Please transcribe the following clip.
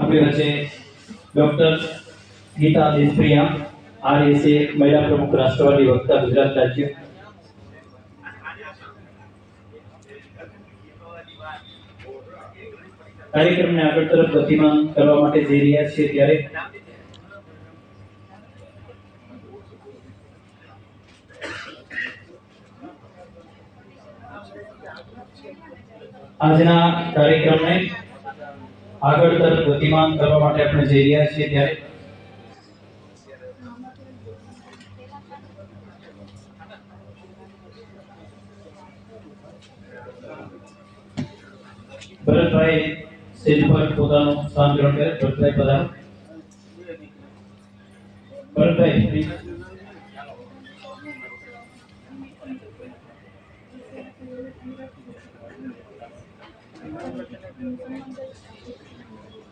આપે રહે doctor Gita દેસપિયા RSA મહિલા પ્રમુખ રાષ્ટ્રીય વક્તા ગુજરાત રાજ્ય કાર્યક્રમને આગળ તરફ પ્રતિમાન કરવા માટે જઈ રહ્યા છે ત્યારે આજના કાર્યક્રમને आगर तल प्रतिमान करवाने માટે આપણે જઈ રહ્યા છીએ ત્યારે પર ભાઈ સિદ્ધ પર પોતાનું સ્થાન જોડે પર ભાઈ પર ભાઈ